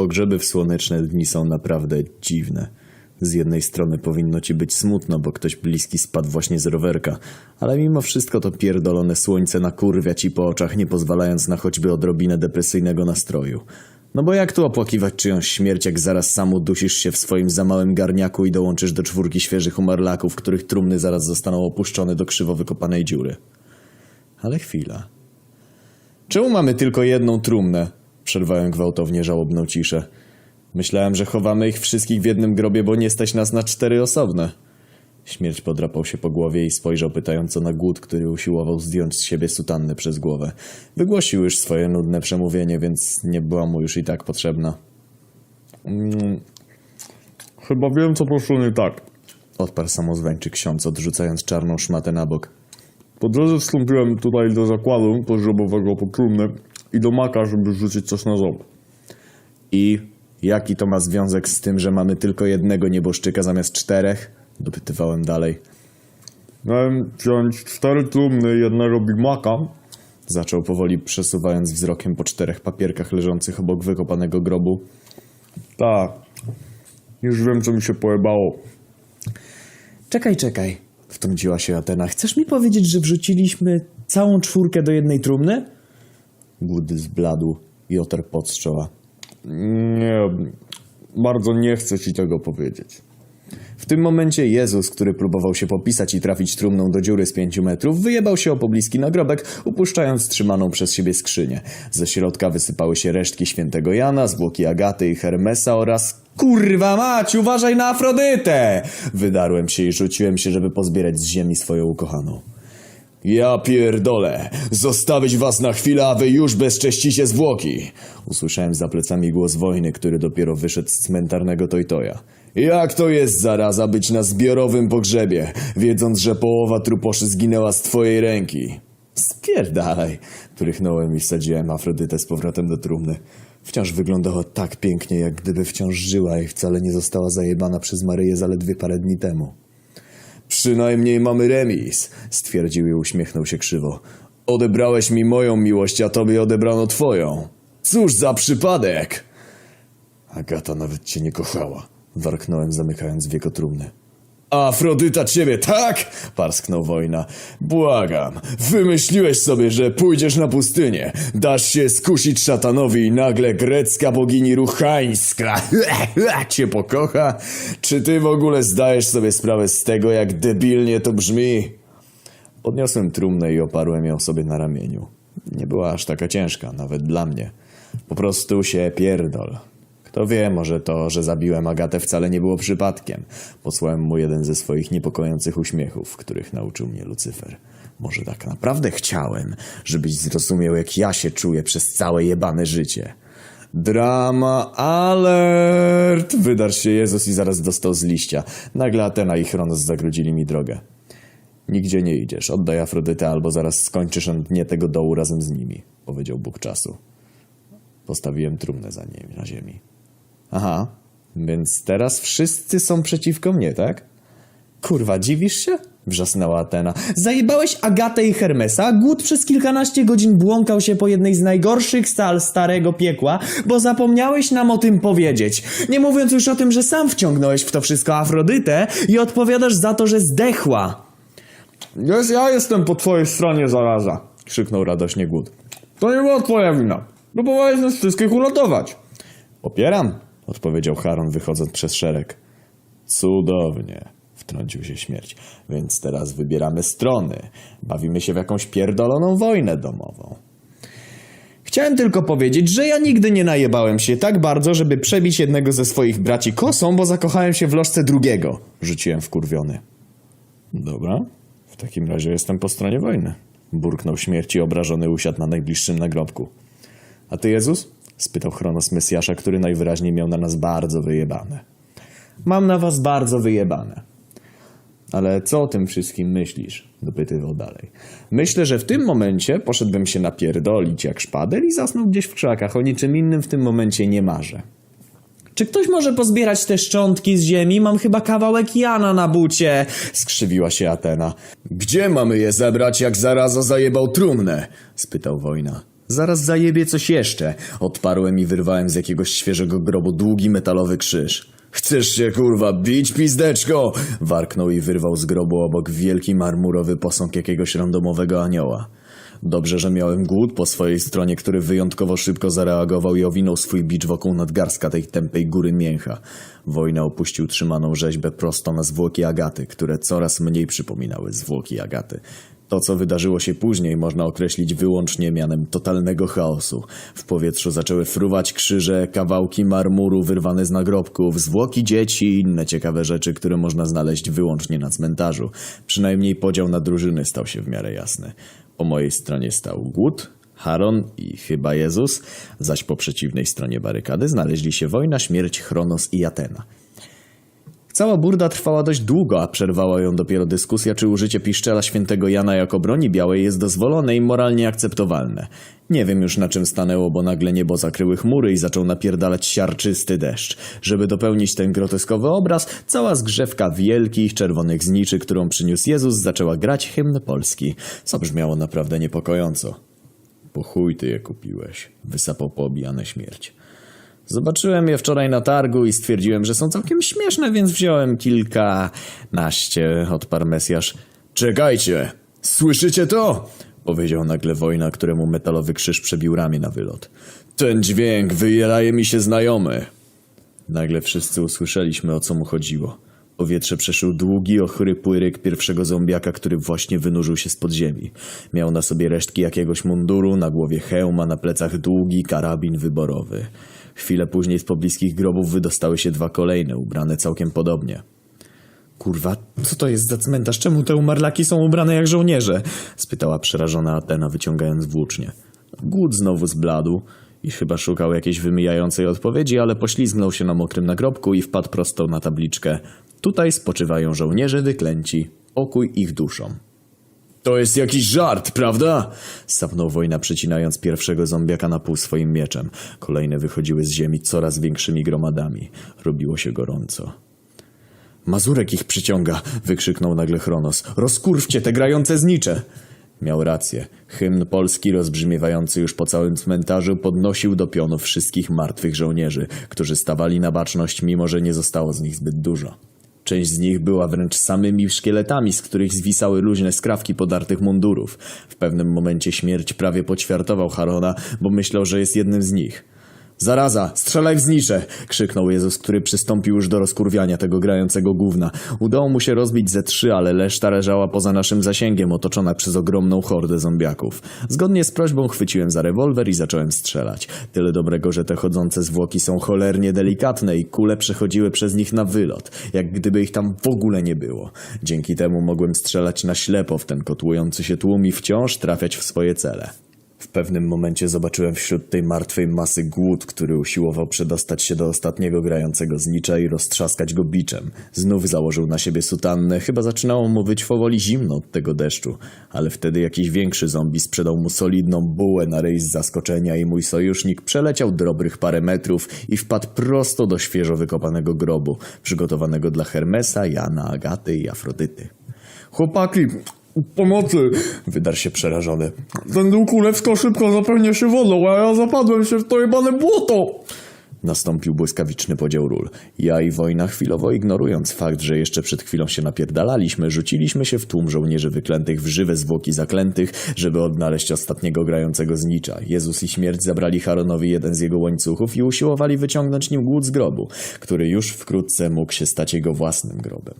Pogrzeby w słoneczne dni są naprawdę dziwne. Z jednej strony powinno ci być smutno, bo ktoś bliski spadł właśnie z rowerka, ale mimo wszystko to pierdolone słońce nakurwia ci po oczach, nie pozwalając na choćby odrobinę depresyjnego nastroju. No bo jak tu opłakiwać czyjąś śmierć, jak zaraz sam udusisz się w swoim za małym garniaku i dołączysz do czwórki świeżych umarlaków, których trumny zaraz zostaną opuszczone do krzywo wykopanej dziury. Ale chwila. Czemu mamy tylko jedną trumnę? Przerwałem gwałtownie żałobną ciszę. Myślałem, że chowamy ich wszystkich w jednym grobie, bo nie stać nas na cztery osobne. Śmierć podrapał się po głowie i spojrzał pytająco na głód, który usiłował zdjąć z siebie sutannę przez głowę. Wygłosił już swoje nudne przemówienie, więc nie była mu już i tak potrzebna. Mm, chyba wiem, co poszło nie tak. Odparł samozwańczy ksiądz, odrzucając czarną szmatę na bok. Po drodze wstąpiłem tutaj do zakładu pogrzebowego po trumnę i do maka, żeby rzucić coś na ząb. I jaki to ma związek z tym, że mamy tylko jednego nieboszczyka zamiast czterech? Dopytywałem dalej. Miałem wziąć cztery trumny jednego Big Maca. Zaczął powoli przesuwając wzrokiem po czterech papierkach leżących obok wykopanego grobu. Tak. Już wiem, co mi się pojebało. Czekaj, czekaj, wtrąciła się Atena. Chcesz mi powiedzieć, że wrzuciliśmy całą czwórkę do jednej trumny? Głód zbladł i otarł pot z czoła. Nie, bardzo nie chcę ci tego powiedzieć. W tym momencie Jezus, który próbował się popisać i trafić trumną do dziury z pięciu metrów, wyjebał się o pobliski nagrobek, upuszczając trzymaną przez siebie skrzynię. Ze środka wysypały się resztki świętego Jana, zwłoki Agaty i Hermesa oraz... Kurwa mać, uważaj na Afrodytę! Wydarłem się i rzuciłem się, żeby pozbierać z ziemi swoją ukochaną. Ja pierdolę! Zostawić was na chwilę, a wy już bezcześcicie zwłoki! Usłyszałem za plecami głos wojny, który dopiero wyszedł z cmentarnego Tojtoja. Jak to jest zaraza być na zbiorowym pogrzebie, wiedząc, że połowa truposzy zginęła z twojej ręki? Spierdalaj! Prychnąłem i wsadziłem Afrodytę z powrotem do trumny. Wciąż wyglądała tak pięknie, jak gdyby wciąż żyła i wcale nie została zajebana przez Maryję zaledwie parę dni temu. Przynajmniej mamy remis, stwierdził i uśmiechnął się krzywo. Odebrałeś mi moją miłość, a tobie odebrano twoją. Cóż za przypadek! Agata nawet cię nie kochała, warknąłem zamykając wieko trumny. Afrodyta ciebie, tak? Parsknął wojna. Błagam, wymyśliłeś sobie, że pójdziesz na pustynię, dasz się skusić szatanowi i nagle grecka bogini ruchańska cię pokocha? Czy ty w ogóle zdajesz sobie sprawę z tego, jak debilnie to brzmi? Podniosłem trumnę i oparłem ją sobie na ramieniu. Nie była aż taka ciężka, nawet dla mnie. Po prostu się pierdol. Kto wie, może to, że zabiłem Agatę wcale nie było przypadkiem. Posłałem mu jeden ze swoich niepokojących uśmiechów, których nauczył mnie Lucyfer. Może tak naprawdę chciałem, żebyś zrozumiał, jak ja się czuję przez całe jebane życie. Drama alert! Wydarł się Jezus i zaraz dostał z liścia. Nagle Atena i Chronos zagrodzili mi drogę. Nigdzie nie idziesz, oddaj Afrodytę albo zaraz skończysz na dnie tego dołu razem z nimi, powiedział Bóg czasu. Postawiłem trumnę za nim na ziemi. Aha, więc teraz wszyscy są przeciwko mnie, tak? Kurwa, dziwisz się? Wrzasnęła Atena. Zajebałeś Agatę i Hermesa, głód przez kilkanaście godzin błąkał się po jednej z najgorszych sal starego piekła, bo zapomniałeś nam o tym powiedzieć. Nie mówiąc już o tym, że sam wciągnąłeś w to wszystko Afrodytę i odpowiadasz za to, że zdechła. Jest, ja jestem po twojej stronie, zaraza. Krzyknął radośnie głód. To nie była twoja wina. Próbowałeś nas wszystkich uratować. Popieram, odpowiedział Charon wychodząc przez szereg. Cudownie, wtrącił się śmierć. Więc teraz wybieramy strony. Bawimy się w jakąś pierdoloną wojnę domową. Chciałem tylko powiedzieć, że ja nigdy nie najebałem się tak bardzo, żeby przebić jednego ze swoich braci kosą, bo zakochałem się w lożce drugiego. Rzuciłem wkurwiony. Dobra, w takim razie jestem po stronie wojny. Burknął śmierci obrażony usiadł na najbliższym nagrobku. A ty, Jezus? Spytał Chronos Mesjasza, który najwyraźniej miał na nas bardzo wyjebane. Mam na was bardzo wyjebane. Ale co o tym wszystkim myślisz? dopytywał dalej. Myślę, że w tym momencie poszedłbym się napierdolić jak szpadel i zasnął gdzieś w krzakach. O niczym innym w tym momencie nie marzę. Czy ktoś może pozbierać te szczątki z ziemi? Mam chyba kawałek Jana na bucie! Skrzywiła się Atena. Gdzie mamy je zebrać, jak zaraza zajebał trumnę? spytał wojna. Zaraz zajebie coś jeszcze. Odparłem i wyrwałem z jakiegoś świeżego grobu długi metalowy krzyż. Chcesz się kurwa bić, pizdeczko? Warknął i wyrwał z grobu obok wielki marmurowy posąg jakiegoś randomowego anioła. Dobrze, że miałem głód po swojej stronie, który wyjątkowo szybko zareagował i owinął swój bicz wokół nadgarstka tej tępej góry mięcha. Wojna opuścił trzymaną rzeźbę prosto na zwłoki Agaty, które coraz mniej przypominały zwłoki Agaty. To, co wydarzyło się później, można określić wyłącznie mianem totalnego chaosu. W powietrzu zaczęły fruwać krzyże, kawałki marmuru wyrwane z nagrobków, zwłoki dzieci i inne ciekawe rzeczy, które można znaleźć wyłącznie na cmentarzu. Przynajmniej podział na drużyny stał się w miarę jasny. Po mojej stronie stał Głód, Haron i chyba Jezus, zaś po przeciwnej stronie barykady znaleźli się Wojna, Śmierć, Chronos i Atena. Cała burda trwała dość długo, a przerwała ją dopiero dyskusja, czy użycie piszczela świętego Jana jako broni białej jest dozwolone i moralnie akceptowalne. Nie wiem już na czym stanęło, bo nagle niebo zakryły chmury i zaczął napierdalać siarczysty deszcz. Żeby dopełnić ten groteskowy obraz, cała zgrzewka wielkich, czerwonych zniczy, którą przyniósł Jezus, zaczęła grać hymn polski, co brzmiało naprawdę niepokojąco. Po chuj ty je kupiłeś, wysapał poobijane śmierć. Zobaczyłem je wczoraj na targu i stwierdziłem, że są całkiem śmieszne, więc wziąłem kilkanaście, odparł Mesjasz. Czekajcie! Słyszycie to? Powiedział nagle wojna, któremu metalowy krzyż przebił ramię na wylot. Ten dźwięk wyjelaje mi się znajomy. Nagle wszyscy usłyszeliśmy, o co mu chodziło. Powietrze przeszył długi, ochry płyryk pierwszego zombiaka, który właśnie wynurzył się z podziemi. Miał na sobie resztki jakiegoś munduru, na głowie hełm, a na plecach długi karabin wyborowy. Chwilę później z pobliskich grobów wydostały się dwa kolejne, ubrane całkiem podobnie. Kurwa, co to jest za cmentarz? Czemu te umarlaki są ubrane jak żołnierze? spytała przerażona Atena, wyciągając włócznie. Głód znowu zbladł i chyba szukał jakiejś wymijającej odpowiedzi, ale poślizgnął się na mokrym nagrobku i wpadł prosto na tabliczkę. Tutaj spoczywają żołnierze wyklęci. Pokój ich duszom. To jest jakiś żart, prawda? Sapnął wojna, przecinając pierwszego zombiaka na pół swoim mieczem. Kolejne wychodziły z ziemi coraz większymi gromadami. Robiło się gorąco. Mazurek ich przyciąga, wykrzyknął nagle Chronos. Rozkurwcie te grające znicze! Miał rację. Hymn polski, rozbrzmiewający już po całym cmentarzu, podnosił do pionu wszystkich martwych żołnierzy, którzy stawali na baczność, mimo że nie zostało z nich zbyt dużo. Część z nich była wręcz samymi szkieletami, z których zwisały luźne skrawki podartych mundurów. W pewnym momencie śmierć prawie poćwiartował Harona, bo myślał, że jest jednym z nich. Zaraza, strzelaj w znicze! krzyknął Jezus, który przystąpił już do rozkurwiania tego grającego gówna. Udało mu się rozbić ze trzy, ale reszta leżała poza naszym zasięgiem, otoczona przez ogromną hordę zombiaków. Zgodnie z prośbą chwyciłem za rewolwer i zacząłem strzelać. Tyle dobrego, że te chodzące zwłoki są cholernie delikatne i kule przechodziły przez nich na wylot, jak gdyby ich tam w ogóle nie było. Dzięki temu mogłem strzelać na ślepo w ten kotłujący się tłum i wciąż trafiać w swoje cele. W pewnym momencie zobaczyłem wśród tej martwej masy głód, który usiłował przedostać się do ostatniego grającego znicza i roztrzaskać go biczem. Znów założył na siebie sutannę, chyba zaczynało mu być powoli zimno od tego deszczu, ale wtedy jakiś większy zombie sprzedał mu solidną bułę na ryj z zaskoczenia i mój sojusznik przeleciał dobrych parę metrów i wpadł prosto do świeżo wykopanego grobu, przygotowanego dla Hermesa, Jana, Agaty i Afrodyty. Chłopaki, pomocy! Wydarł się przerażony. Ten dół szybko zapełnia się wodą, a ja zapadłem się w to jebane błoto! Nastąpił błyskawiczny podział ról. Ja i wojna chwilowo ignorując fakt, że jeszcze przed chwilą się napierdalaliśmy, rzuciliśmy się w tłum żołnierzy wyklętych w żywe zwłoki zaklętych, żeby odnaleźć ostatniego grającego znicza. Jezus i śmierć zabrali Haronowi jeden z jego łańcuchów i usiłowali wyciągnąć nim głód z grobu, który już wkrótce mógł się stać jego własnym grobem.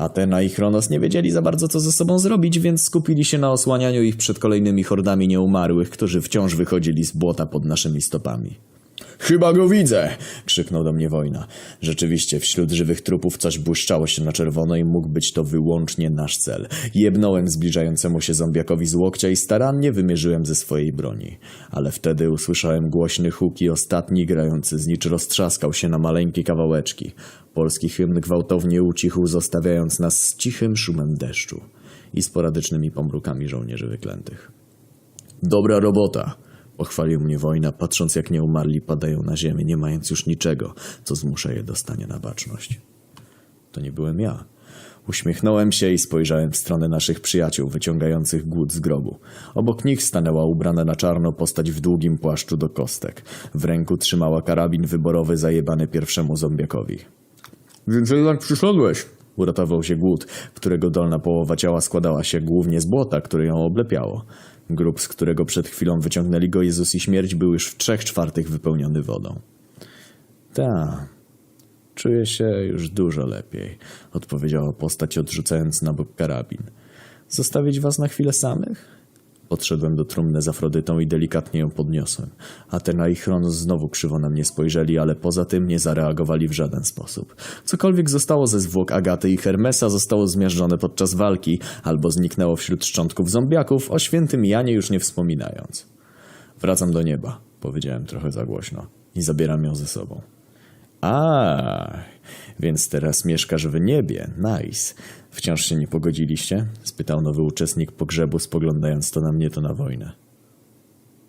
Atena i Chronos nie wiedzieli za bardzo co ze sobą zrobić, więc skupili się na osłanianiu ich przed kolejnymi hordami nieumarłych, którzy wciąż wychodzili z błota pod naszymi stopami. Chyba go widzę! krzyknął do mnie wojna. Rzeczywiście, wśród żywych trupów coś błyszczało się na czerwono i mógł być to wyłącznie nasz cel. Jebnąłem zbliżającemu się zombiakowi z łokcia i starannie wymierzyłem ze swojej broni. Ale wtedy usłyszałem głośny huk i ostatni grający znicz roztrzaskał się na maleńkie kawałeczki. Polski hymn gwałtownie ucichł, zostawiając nas z cichym szumem deszczu i sporadycznymi pomrukami żołnierzy wyklętych. Dobra robota! Pochwalił mnie wojna, patrząc jak nieumarli padają na ziemię, nie mając już niczego, co zmusza je do stania na baczność. To nie byłem ja. Uśmiechnąłem się i spojrzałem w stronę naszych przyjaciół wyciągających głód z grobu. Obok nich stanęła ubrana na czarno postać w długim płaszczu do kostek. W ręku trzymała karabin wyborowy zajebany pierwszemu zombiakowi. Więc jednak przyszedłeś. Uratował się głód, którego dolna połowa ciała składała się głównie z błota, które ją oblepiało. Grób, z którego przed chwilą wyciągnęli go Jezus i śmierć, był już w trzech czwartych wypełniony wodą. Ta, czuję się już dużo lepiej, odpowiedziała postać, odrzucając na bok karabin. Zostawić was na chwilę samych? Podszedłem do trumny z Afrodytą i delikatnie ją podniosłem. Atena i Chronos znowu krzywo na mnie spojrzeli, ale poza tym nie zareagowali w żaden sposób. Cokolwiek zostało ze zwłok Agaty i Hermesa zostało zmiażdżone podczas walki albo zniknęło wśród szczątków zombiaków, o świętym Janie już nie wspominając. Wracam do nieba, powiedziałem trochę za głośno i zabieram ją ze sobą. A, więc teraz mieszkasz w niebie. Nice. Wciąż się nie pogodziliście? spytał nowy uczestnik pogrzebu, spoglądając to na mnie, to na wojnę.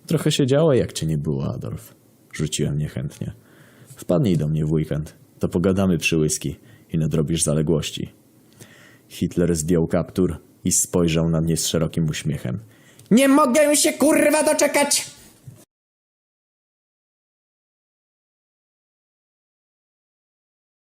Trochę się działo, jak cię nie było, Adolf. Rzuciłem niechętnie. Wpadnij do mnie w weekend. To pogadamy przy whisky i nadrobisz zaległości. Hitler zdjął kaptur i spojrzał na mnie z szerokim uśmiechem. Nie mogę się kurwa doczekać!